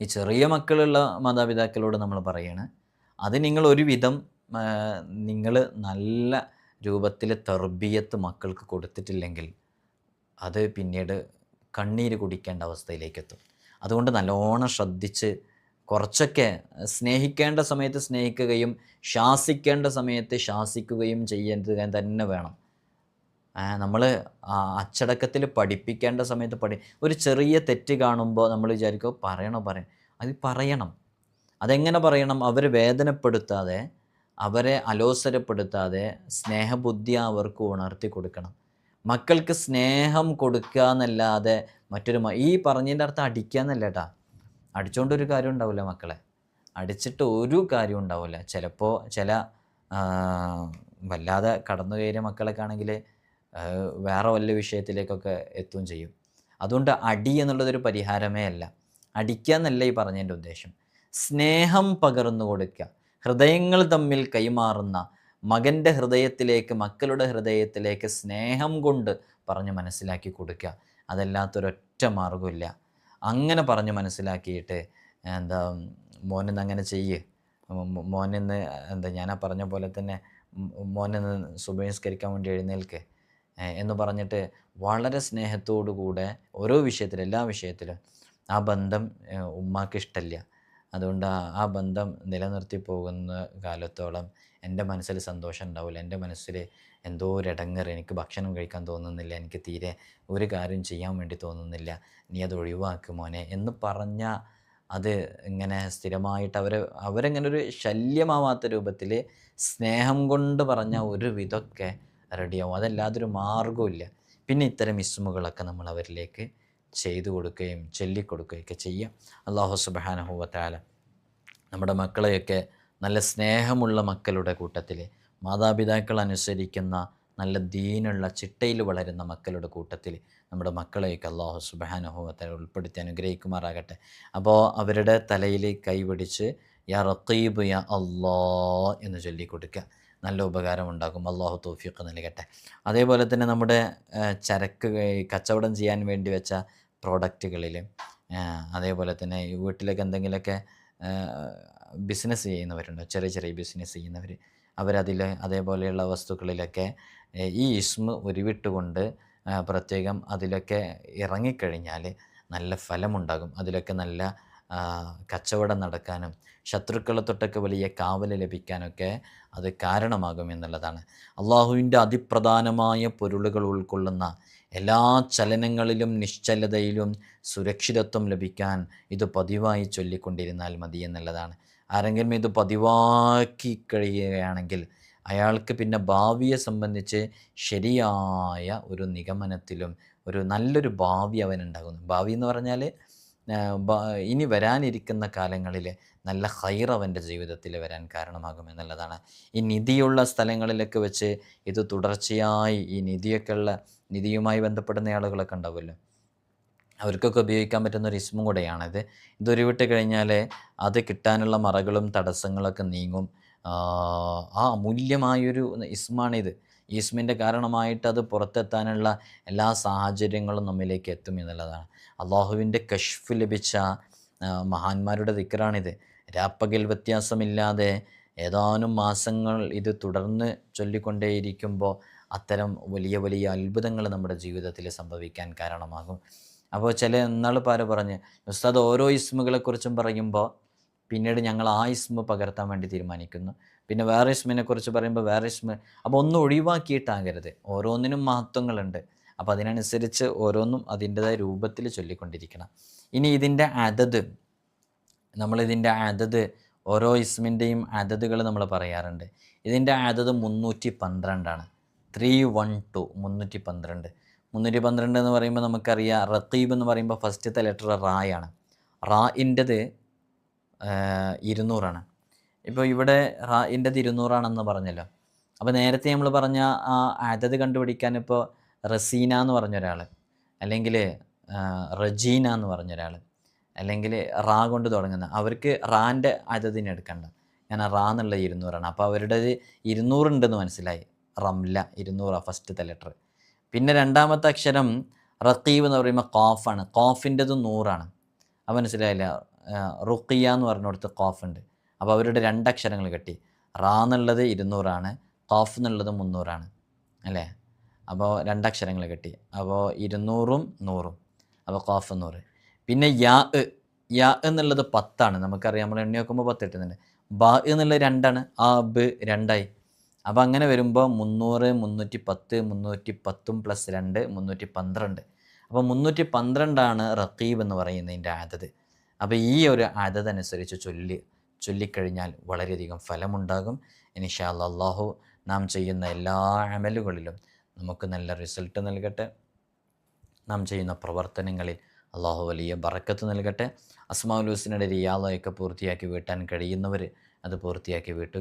ഈ ചെറിയ മക്കളുള്ള മാതാപിതാക്കളോട് നമ്മൾ പറയാണ് അത് നിങ്ങൾ ഒരുവിധം നിങ്ങൾ നല്ല രൂപത്തിൽ തർബീയത്ത് മക്കൾക്ക് കൊടുത്തിട്ടില്ലെങ്കിൽ അത് പിന്നീട് കണ്ണീര് കുടിക്കേണ്ട അവസ്ഥയിലേക്ക് എത്തും അതുകൊണ്ട് നല്ലോണം ശ്രദ്ധിച്ച് കുറച്ചൊക്കെ സ്നേഹിക്കേണ്ട സമയത്ത് സ്നേഹിക്കുകയും ശാസിക്കേണ്ട സമയത്ത് ശാസിക്കുകയും ചെയ്യേണ്ടത് തന്നെ വേണം. നമ്മൾ അച്ചടക്കത്തിൽ പഠിപ്പിക്കേണ്ട സമയത്ത് പഠി ഒരു ചെറിയ തെറ്റ് കാണുമ്പോൾ നമ്മൾ വിചാരിക്കും പറയണോ പറയണം അത് പറയണം. അതെങ്ങനെ പറയണം? അവരെ വേദനപ്പെടുത്താതെ അവരെ അലോസരപ്പെടുത്താതെ സ്നേഹബുദ്ധി അവർക്ക് ഉണർത്തി കൊടുക്കണം. മക്കൾക്ക് സ്നേഹം കൊടുക്കുക എന്നല്ലാതെ മറ്റൊരു ഈ പറഞ്ഞതിന്റെ അർത്ഥം അടിക്കുക എന്നല്ല കേട്ടാ അടിച്ചുകൊണ്ട് ഒരു കാര്യം ഉണ്ടാവില്ല മക്കളെ. അടിച്ചിട്ട് ഒരു കാര്യം ഉണ്ടാവില്ല ചിലപ്പോൾ ചില വല്ലാതെ കടന്നു കയറിയ മക്കളൊക്കെ ആണെങ്കിൽ വേറെ വല്ല വിഷയത്തിലേക്കൊക്കെ എത്തുകയും ചെയ്യും. അതുകൊണ്ട് അടി എന്നുള്ളതൊരു പരിഹാരമേ അല്ല. അടിക്കുക എന്നല്ല ഈ പറഞ്ഞതിന്റെ ഉദ്ദേശം. സ്നേഹം പകർന്നു കൊടുക്കുക. ഹൃദയങ്ങൾ തമ്മിൽ കൈമാറുന്ന മകന്റെ ഹൃദയത്തിലേക്ക് മക്കളുടെ ഹൃദയത്തിലേക്ക് സ്നേഹം കൊണ്ട് പറഞ്ഞ് മനസ്സിലാക്കി കൊടുക്കുക അതല്ലാത്തൊരൊറ്റ മാർഗമില്ല അങ്ങനെ പറഞ്ഞ് മനസ്സിലാക്കിയിട്ട് എന്താ മോനിന്ന് അങ്ങനെ ചെയ്യ്. മോനിന്ന് എന്താ ഞാനാ പറഞ്ഞ പോലെ തന്നെ മോനിന്ന് സുബഹിസ്കരിക്കാൻ വേണ്ടി എഴുന്നേൽക്ക് എന്ന് പറഞ്ഞിട്ട് വളരെ സ്നേഹത്തോടു കൂടെ ഓരോ വിഷയത്തിലും എല്ലാ വിഷയത്തിലും ആ ബന്ധം ഏ, ഉമ്മാക്ക് ഇഷ്ടമില്ല അതുകൊണ്ട് ആ ബന്ധം നിലനിർത്തി പോകുന്ന കാലത്തോളം എന്റെ മനസ്സിൽ സന്തോഷം ഉണ്ടാവില്ല. എന്റെ മനസ്സിൽ എന്തോ ഒരു ഇടങ്ങറ്. എനിക്ക് ഭക്ഷണം കഴിക്കാൻ തോന്നുന്നില്ല. എനിക്ക് തീരെ ഒരു കാര്യം ചെയ്യാൻ വേണ്ടി തോന്നുന്നില്ല. നീ അത് ഒഴിവാക്കും മോനെ എന്ന് പറഞ്ഞ അത് ഇങ്ങനെ സ്ഥിരമായിട്ട് അവരെ അവരങ്ങനെ ഒരു ശല്യമാവാത്ത രൂപത്തിൽ സ്നേഹം കൊണ്ട് പറഞ്ഞ ഒരു വിധമൊക്കെ റെഡിയാവും അതല്ലാതൊരു മാർഗമില്ല പിന്നെ ഇത്തരം ഇസ്മുകളൊക്കെ നമ്മൾ അവരിലേക്ക് ചെയ്തു കൊടുക്കുകയും ചൊല്ലിക്കൊടുക്കുകയൊക്കെ ചെയ്യാം. അള്ളാഹു സുബാനഹുവത്താല നമ്മുടെ മക്കളെയൊക്കെ നല്ല സ്നേഹമുള്ള മക്കളുടെ കൂട്ടത്തിൽ മാതാപിതാക്കൾ അനുസരിക്കുന്ന നല്ല ദീനുള്ള ചിട്ടയിൽ വളരുന്ന മക്കളുടെ കൂട്ടത്തിൽ നമ്മുടെ മക്കളെയൊക്കെ അള്ളാഹു സുബാനുഭവത്തെ ഉൾപ്പെടുത്തി അനുഗ്രഹിക്കുമാറാകട്ടെ. അപ്പോൾ അവരുടെ തലയിൽ കൈപിടിച്ച് യാ റക്കീബ് യാ അള്ളാ എന്ന് ചൊല്ലിക്കൊടുക്കുക നല്ല ഉപകാരം ഉണ്ടാകും. അള്ളാഹു തോഫിയൊക്കെ നൽകട്ടെ. അതേപോലെ തന്നെ നമ്മുടെ ചരക്ക് കച്ചവടം ചെയ്യാൻ വേണ്ടി വെച്ച പ്രോഡക്റ്റുകളിൽ അതേപോലെ തന്നെ വീട്ടിലേക്ക് എന്തെങ്കിലുമൊക്കെ ബിസിനസ് ചെയ്യുന്നവരുണ്ട്. ചെറിയ ചെറിയ ബിസിനസ് ചെയ്യുന്നവർ അവരതിൽ അതേപോലെയുള്ള വസ്തുക്കളിലൊക്കെ ഈ ഇസ്മ ഉരുവിട്ടുകൊണ്ട് പ്രത്യേകം അതിലൊക്കെ ഇറങ്ങിക്കഴിഞ്ഞാൽ നല്ല ഫലമുണ്ടാകും. അതിലൊക്കെ നല്ല കച്ചവടം നടക്കാനും ശത്രുക്കളെ തൊട്ടൊക്കെ വലിയ കാവൽ ലഭിക്കാനൊക്കെ അത് കാരണമാകും എന്നുള്ളതാണ്. അള്ളാഹുവിന്റെ അതിപ്രധാനമായ പൊരുളുകൾ ഉൾക്കൊള്ളുന്ന എല്ലാ ചലനങ്ങളിലും നിശ്ചലതയിലും സുരക്ഷിതത്വം ലഭിക്കാൻ ഇത് പതിവായി ചൊല്ലിക്കൊണ്ടിരുന്നാൽ മതി എന്നുള്ളതാണ്. ആരെങ്കിലും ഇത് പതിവാക്കി കഴിയുകയാണെങ്കിൽ അയാൾക്ക് പിന്നെ ഭാവിയെ സംബന്ധിച്ച് ശരിയായ ഒരു നിഗമനത്തിലും ഒരു നല്ലൊരു ഭാവി അവനുണ്ടാകുന്നു. ഭാവി എന്ന് പറഞ്ഞാൽ ഇനി വരാനിരിക്കുന്ന കാലങ്ങളിൽ നല്ല ഹൈർ അവന്റെ ജീവിതത്തിൽ വരാൻ കാരണമാകും എന്നുള്ളതാണ്. ഈ നിധിയുള്ള സ്ഥലങ്ങളിലൊക്കെ വെച്ച് ഇത് തുടർച്ചയായി ഈ നിധിയൊക്കെ ഉള്ള നിധിയുമായി ബന്ധപ്പെടുന്ന ആളുകളൊക്കെ ഉണ്ടാവുമല്ലോ. അവർക്കൊക്കെ ഉപയോഗിക്കാൻ പറ്റുന്ന ഒരു ഇസ്മും കൂടെയാണിത് ഇതൊരു വിട്ട് കഴിഞ്ഞാൽ അത് കിട്ടാനുള്ള മറകളും തടസ്സങ്ങളൊക്കെ നീങ്ങും. ആ, അമൂല്യമായൊരു ഇസ്മാണിത്. ഈ ഇസ്മിന്റെ കാരണമായിട്ട് അത് പുറത്തെത്താനുള്ള എല്ലാ സാഹചര്യങ്ങളും നമ്മിലേക്ക് എത്തും എന്നുള്ളതാണ്. അള്ളാഹുവിന്റെ കഷ്ഫ് ലഭിച്ച മഹാന്മാരുടെ ദിക്കറാണിത് രാപ്പകൽ വ്യത്യാസമില്ലാതെ ഏതാനും മാസങ്ങൾ ഇത് തുടർന്ന് ചൊല്ലിക്കൊണ്ടേയിരിക്കുമ്പോൾ അത്തരം വലിയ വലിയ അത്ഭുതങ്ങൾ നമ്മുടെ ജീവിതത്തിൽ സംഭവിക്കാൻ കാരണമാകും. അപ്പോൾ ചില എന്നാൾ പാര പറഞ്ഞ് ഉസ്താദ് ഓരോ ഇസ്മുകളെക്കുറിച്ചും പറയുമ്പോൾ പിന്നീട് ഞങ്ങൾ ആ ഇസ്മ പകർത്താൻ വേണ്ടി തീരുമാനിക്കുന്നു. പിന്നെ വേറെ ഇസ്മിനെ കുറിച്ച് പറയുമ്പോൾ വേറെ ഇസ്മ അപ്പോൾ ഒന്നും ഒഴിവാക്കിയിട്ടാകരുത്. ഓരോന്നിനും മഹത്വങ്ങളുണ്ട്. അപ്പോൾ അതിനനുസരിച്ച് ഓരോന്നും അതിന്റെതായ രൂപത്തിൽ ചൊല്ലിക്കൊണ്ടിരിക്കണം. ഇനി ഇതിന്റെ അതത് നമ്മളിതിന്റെ അതത് ഓരോ ഇസ്മിന്റെയും അതതുകൾ നമ്മൾ പറയാറുണ്ട്. ഇതിന്റെ അതത് മുന്നൂറ്റി പന്ത്രണ്ടാണ്. ത്രീ വൺ ടു മുന്നൂറ്റി പന്ത്രണ്ട്. മുന്നൂറ്റി പന്ത്രണ്ട് എന്ന് പറയുമ്പോൾ നമുക്കറിയാം റത്തീബ് എന്ന് പറയുമ്പോൾ ഫസ്റ്റത്തെ ലെറ്റർ റായാണ്. റായിന്റെത് ഇരുന്നൂറാണ്. ഇപ്പോൾ ഇവിടെ റായിന്റെത് ഇരുന്നൂറാണെന്ന് പറഞ്ഞല്ലോ. അപ്പോൾ നേരത്തെ നമ്മൾ പറഞ്ഞ ആ അതത് കണ്ടുപിടിക്കാൻ ഇപ്പോൾ റസീന എന്ന് പറഞ്ഞ ഒരാൾ അല്ലെങ്കിൽ റജീന എന്ന് പറഞ്ഞ ഒരാൾ അല്ലെങ്കിൽ റാ കൊണ്ട് തുടങ്ങുന്ന അവർക്ക് റാന്റെ അതതിന് എടുക്കണ്ട. ഞാൻ റാ എന്നുള്ള ഇരുന്നൂറാണ്. അപ്പോൾ അവരുടേത് ഇരുന്നൂറുണ്ടെന്ന് മനസ്സിലായി. റംല ഇരുന്നൂറാണ് ഫസ്റ്റത്തെ ലെറ്റർ പിന്നെ രണ്ടാമത്തെ അക്ഷരം റക്കീബ് എന്ന് പറയുമ്പോൾ കോഫാണ് കോഫിന്റെത് നൂറാണ്. അത് മനസ്സിലായില്ല? റുക്കിയ എന്ന് പറഞ്ഞിടത്ത് കോഫ് ഉണ്ട് അപ്പോൾ അവരുടെ രണ്ടക്ഷരങ്ങൾ കെട്ടി. റാ എന്നുള്ളത് ഇരുന്നൂറാണ് കോഫ് എന്നുള്ളത് മുന്നൂറാണ്. അല്ലേ? അപ്പോൾ രണ്ടക്ഷരങ്ങൾ കെട്ടി. അപ്പോൾ ഇരുന്നൂറും നൂറും. അപ്പോൾ കോഫ് നൂറ്. പിന്നെ യാ. യാ എന്നുള്ളത് പത്താണ്. നമുക്കറിയാം നമ്മൾ എണ്ണി നോക്കുമ്പോൾ പത്ത് കിട്ടുന്നുണ്ട്. ബ എന്നുള്ളത് രണ്ടാണ്. ആ ബ് രണ്ടായി. അപ്പോൾ അങ്ങനെ വരുമ്പോൾ മുന്നൂറ് മുന്നൂറ്റി പത്ത് മുന്നൂറ്റി പത്തും പ്ലസ് രണ്ട് മുന്നൂറ്റി പന്ത്രണ്ട് അപ്പോൾ മുന്നൂറ്റി പന്ത്രണ്ടാണ് റക്കീബ് എന്ന് പറയുന്നതിന്റെ ആദത്. അപ്പോൾ ഈ ഒരു ആദത് അനുസരിച്ച് ചൊല്ലി ചൊല്ലിക്കഴിഞ്ഞാൽ വളരെയധികം ഫലമുണ്ടാകും. ഇനിഷാ അള്ളാഹു നാം ചെയ്യുന്ന എല്ലാ അമലുകളിലും നമുക്ക് നല്ല റിസൾട്ട് നൽകട്ടെ. നാം ചെയ്യുന്ന പ്രവർത്തനങ്ങളിൽ അള്ളാഹു വലിയ ബറക്കത്ത് നൽകട്ടെ. അസ്മാഉൽ ഹുസിനുടെ റിയാലയൊക്കെ പൂർത്തിയാക്കി വീട്ടാൻ കഴിയുന്നവർ അത് പൂർത്തിയാക്കി വീട്ടുക.